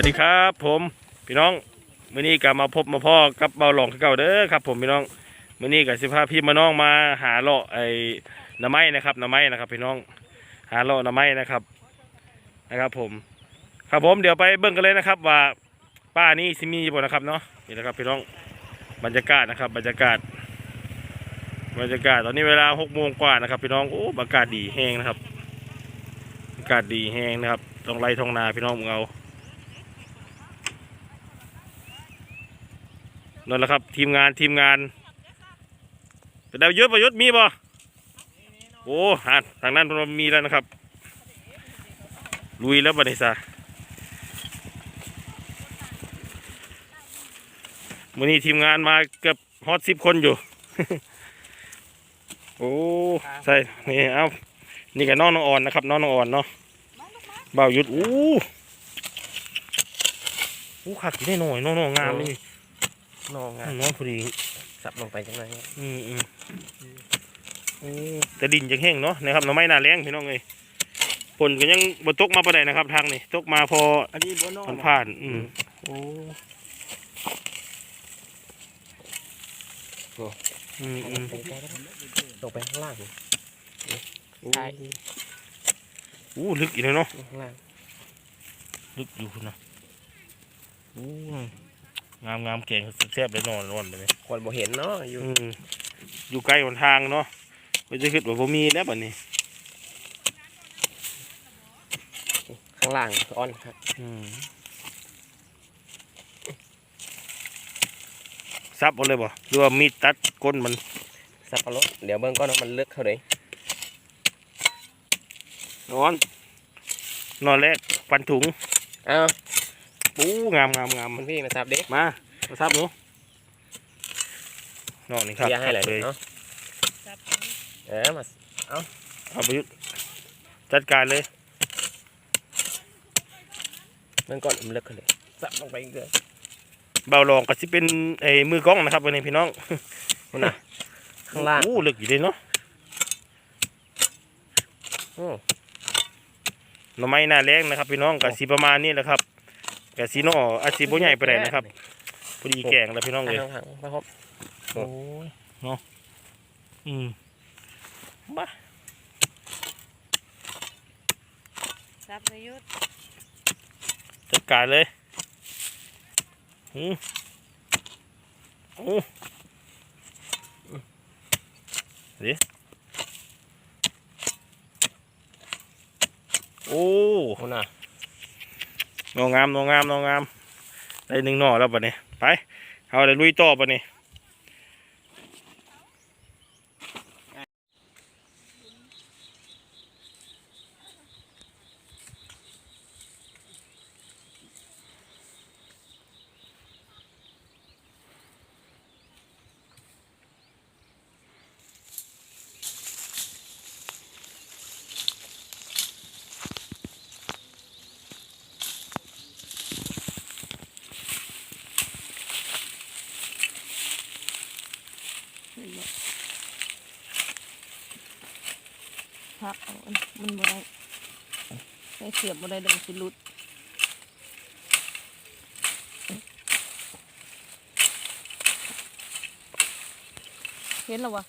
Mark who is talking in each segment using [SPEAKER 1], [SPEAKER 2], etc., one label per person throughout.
[SPEAKER 1] วัสดีครับ ผมพี่น้องมื้อนี้ก็มาพบมาพ่อกับเบาหลองเก่าเด้อครับ ผมพี่น้องมื้อนี้ก็สิพาพี่มาน้องมาหาเลาะไอ้หน้ำไม้นะครับหน้ำไม้นะครับ พี่น้องหาเลาะหน้ำไม้นะครับนะครับ ผม ครับผมเดี๋ยวไปเบิ่งกันเลยนะครับ ว่าป้านี่สิมีบ่นะครับเนาะนี่นะครับ พี่น้องบรรยากาศนะครับ บรรยากาศ บรรยากาศตอนนี้เวลาหกโมงกว่านะครับ พี่น้องโอ้อากาศดีแห้งนะครับ อากาศดีแห้งนะครับต้องไล่ทองนาพี่น้องมึงเอา นั่นแหละครับ ทีมงานทีมงานเป็นดาวยศประยุทธ์มีบ่โอ้ฮะทางนั้นมันมีแล้วนะครับ ลุยแล้วบันี้ซะวันนี้ทีมงานมาเกือบฮอตสิบคนอยู่ โอ้ใช่นี่เอานี่กับน้องน้องอ่อนนะครับน้องน้องอ่อนเนาะเบาวยุดอู้อู้ขักอยู่ได้หน่อยน้องน้องงามนี่
[SPEAKER 2] นองอะ
[SPEAKER 1] น้องพอดี
[SPEAKER 2] สับลงไปจังไร
[SPEAKER 1] อืมอืมโอ้แต่ดินยังแห้งเนาะนะครับหน่อไม้หนาแรงพี่น้องเอ้ยฝนก็ยังบ่ตกมาปานใดนะครับ ทางนี้ตกมาพอ
[SPEAKER 2] อันนี้บนนอ
[SPEAKER 1] ผ่านผ่านๆอืมโอ้อืมอืม
[SPEAKER 2] ลงไปข้างล่าง
[SPEAKER 1] โอ้
[SPEAKER 2] ใช่
[SPEAKER 1] อู้ลึกอีกเลยเนาะ
[SPEAKER 2] ข้างล่าง
[SPEAKER 1] ลึกอยู่คุณนะอู้ งามงามๆแกงแซ่บเลยนอนนอนไปเลย
[SPEAKER 2] คนบ่เห็นเนาะอยู่
[SPEAKER 1] อืมอยู่ใกล้หนทางเนาะไม่จะคิดว่าบ่มีแล้วบัดนี้
[SPEAKER 2] ข้างล่างอ้อนครับ
[SPEAKER 1] อืมซับเอาเลยบ่หรือว่ามีดตัดก้นมัน
[SPEAKER 2] สับปะรดเดี๋ยวเบิ่งก่อนว่ามันลึกเท่าไหร่
[SPEAKER 1] นอน นอนแรกปันถุง
[SPEAKER 2] อ้าว
[SPEAKER 1] ปูงามงามงาม
[SPEAKER 2] มันพี่มาสับเด็ก
[SPEAKER 1] มามาซับหนูนอนนี่ครับ
[SPEAKER 2] เบียร์ให้อะไร
[SPEAKER 1] เลย
[SPEAKER 2] เนาะเออมา
[SPEAKER 1] เอาไปยุทธจัดการเลย
[SPEAKER 2] เบิ่งก่อนมันลึกเท่าไหร่สับลงไปอีกเลย
[SPEAKER 1] เบาลองก็สิเป็นไอ้มือกล้องนะครับวันนี้พี่น้อง
[SPEAKER 2] นู่นน่ะข้างล่าง
[SPEAKER 1] อู้ลึกอยู่เลยเนาะ
[SPEAKER 2] โอ้
[SPEAKER 1] หน่อไม้หน้าแรงนะครับ พี่น้องกับสีประมาณนี้แหละครับ กับสีนออาสีบ่ใหญ่ไปไหนใดนะครับพอดีแกงแล้วพี่น้องเลย
[SPEAKER 2] ข้างๆพระพบ
[SPEAKER 1] โอ้ยเนาะอืมบ้า
[SPEAKER 3] ซับนยุทธ
[SPEAKER 1] จัดการเลยอืมโอ้เดี๋ยวโอ้
[SPEAKER 2] นู่นน่ะ
[SPEAKER 1] นองามนองามนองามได้หนึ่งหน่อแล้วปะเนี่ยไปเอาเลยลุยต่อปะเนี่ย
[SPEAKER 3] พักเอาอันมันบ่ได้ใส่ เสียบบ่ได้เดี๋ยวสิลุดเห็นแล้ววะ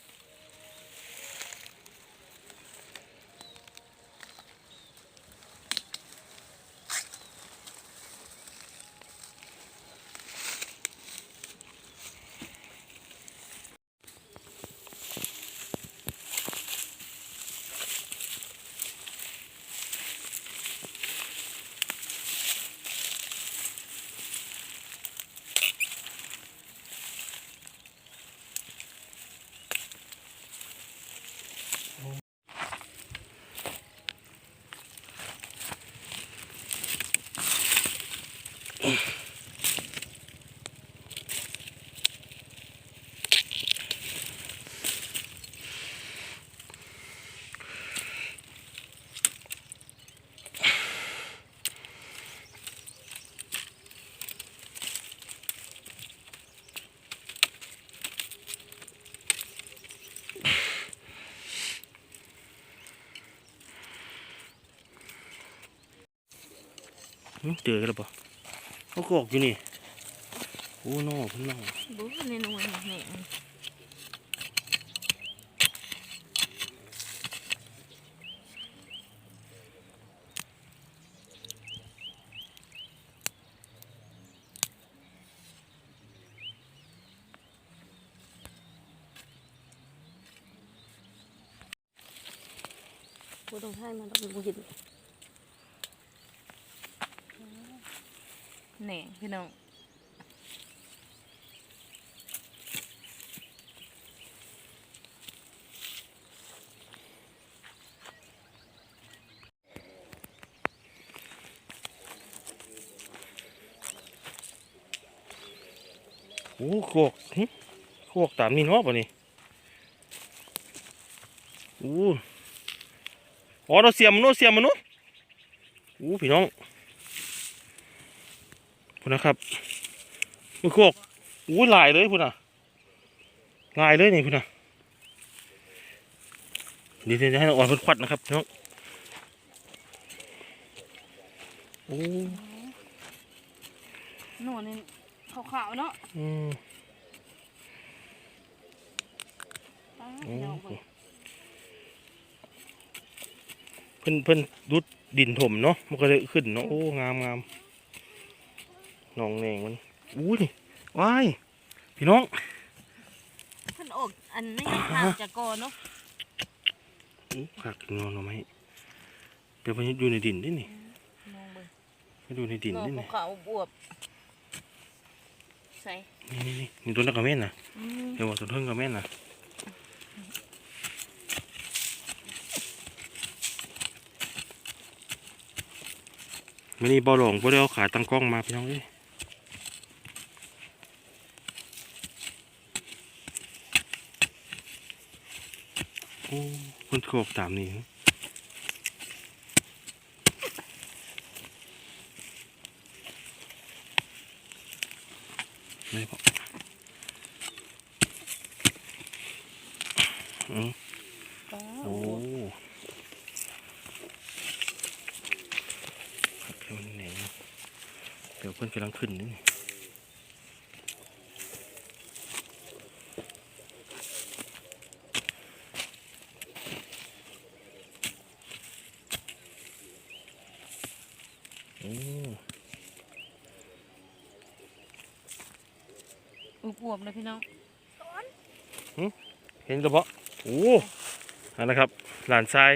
[SPEAKER 3] เจอกันแล้วปะ
[SPEAKER 1] เขากอกอยู่นี่โอ้นอเพิ่นนอ
[SPEAKER 3] บุ้ในนวลแหงกูต้องให้มันต้องกูเห็น แหน่พี่น้อง
[SPEAKER 1] โอ้กอกหึกอกตามนี่เนาะป่ะนี่โอ้อ๋อเราเสียมมันเนาะเสียมมนเนาะโอ้พี่น้อง พุ่นนะครับมันกอกโอ้หลายเลยพุ่นน่ะหลายเลยนี่พุ่นน่ะเดี๋ยวจะให้น้องอ่อนเพิ่นควัดนะครับพี่น้องโอ้
[SPEAKER 3] หนวดนี่ขาวๆเนาะ
[SPEAKER 1] อืม
[SPEAKER 3] อ้าว
[SPEAKER 1] โอ้
[SPEAKER 3] พี่น้องเบิ่ง
[SPEAKER 1] เพิ่นเพิ่นรุดดินถมเนาะมันก็เลยขึ้นเนาะโอ้งามงามห นองแหนงมันอู้นี่ว้ายพี่น้อง
[SPEAKER 3] เพิ่นออกอันนี้ทางจากกอเนาะ
[SPEAKER 1] อู้ขักนอนเอาไหมเดี๋ยวมันอยู่ในดินด้วยนี่
[SPEAKER 3] มองเบิ่ง
[SPEAKER 1] มันอยู่ในดิน
[SPEAKER 3] หนอ
[SPEAKER 1] ด้วยนี่
[SPEAKER 3] ขาวๆบวบใส่
[SPEAKER 1] นี่นี่นี่นี่ต้นตะกะเม่นนะ
[SPEAKER 3] อืม
[SPEAKER 1] เดี๋ยวว่าต้นเทิงกะเม่นนะไม่นี่บอหลงพวกเดียวขาตั้งกล้องมาพี่น้องเอ้ย โอ้คนโขกตามนี่ไม่พออืมโอ้
[SPEAKER 3] บวบ
[SPEAKER 1] ครับเดี๋ยวมันแหนเดี๋ยวเพื่อนกำลังขึ้นนี่
[SPEAKER 3] บวบเลยพี่น้อง
[SPEAKER 1] เห็นกระเพาะโอ้นั่นนะครับ หลานทราย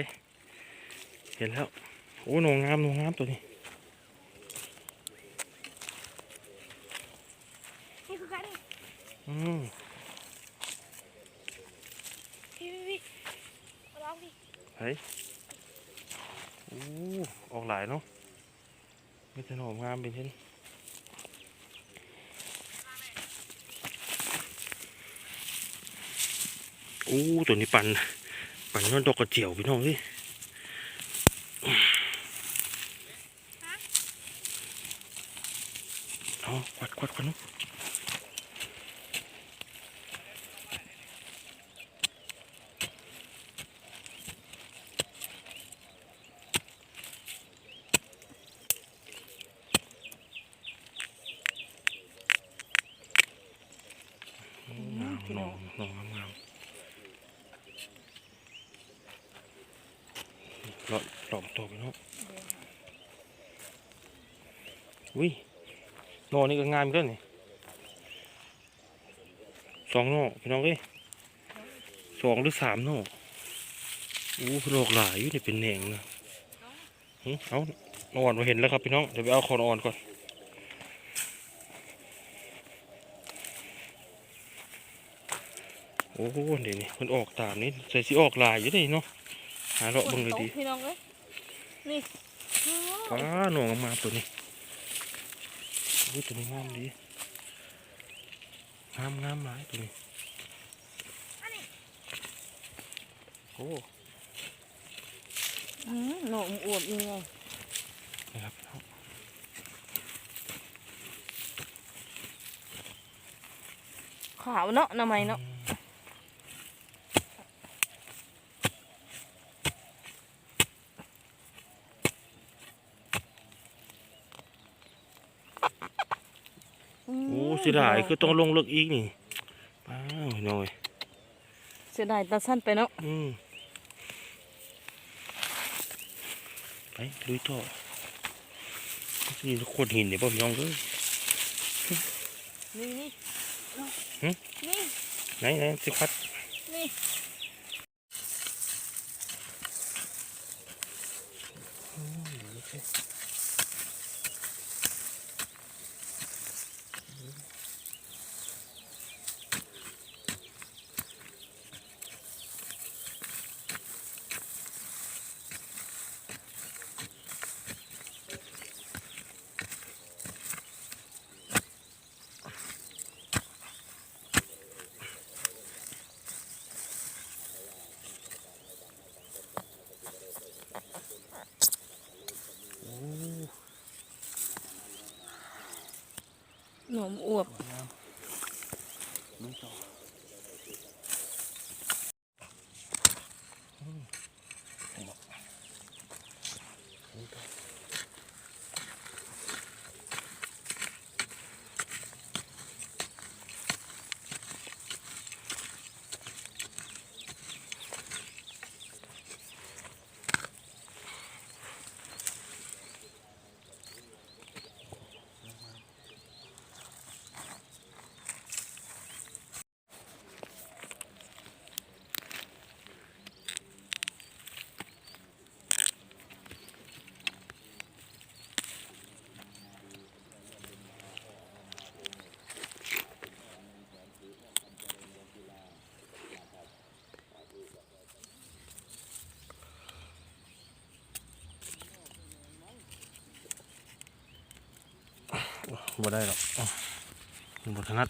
[SPEAKER 1] เห็นแล้ว โอ้หนองงามหนองงามตัวนี้
[SPEAKER 3] นี่คือใครนี่
[SPEAKER 1] อืม
[SPEAKER 3] พี่พี่มาลองดิ
[SPEAKER 1] เฮ้ยโอ้ออกหลายเนาะไม่จะหนองงามเป็นเช่น อ้ตัวนี้ปันปันย้อนดอกกระเจียวพี่น้องเฮ้ยเอาควัดควัดควัดเนาะงาม
[SPEAKER 3] พี่
[SPEAKER 1] หน
[SPEAKER 3] น้
[SPEAKER 1] อ
[SPEAKER 3] อง
[SPEAKER 1] งหนองงามงาม หลอดหลอมตัวพี่น้องอุ้ยหนอนี่ก็งามเกินนี่สองหนอพี่น้องเอ้ยสองหรือสามหนออู้เพนออกหลายอยู่นี่เป็นแหนงนะหึเอานอนมาเห็นแล้วครับพี่น้องเดี๋ยวไปเอาคอนอ่อนก่อนโอ้โหเดี๋ยวนี้มันออกตามนี้ใส่สิออกลายอยู่เด้เนาะ หาเลาะเบิ่งเลยดี
[SPEAKER 3] พี่น้องเอ้ยนี่
[SPEAKER 1] ป้าหนองมาตัวนี้โอ้ยตัวนี้งามดีงามงามหลายตัวนี้โอ้
[SPEAKER 3] อืมหนองอวบยังไง
[SPEAKER 1] นะครับ
[SPEAKER 3] ขาวเนาะหน้ำไม้เนาะ
[SPEAKER 1] เสียดายคือต้องลงเลิกอีกนี่ป้าวพี่น้องเอ้ย
[SPEAKER 3] เสียดายตาสั้นไปเนาะ
[SPEAKER 1] อืมไปลุยต่อนี่โคตรหินเนี่ยพ่อพี่น้องเอ้ย
[SPEAKER 3] นี่นี่
[SPEAKER 1] หึ
[SPEAKER 3] นี่
[SPEAKER 1] ไหนไหนสิคัด
[SPEAKER 3] นี่หน มอวบ
[SPEAKER 1] บ่ได้หรอกอ้าวบ่ถนัด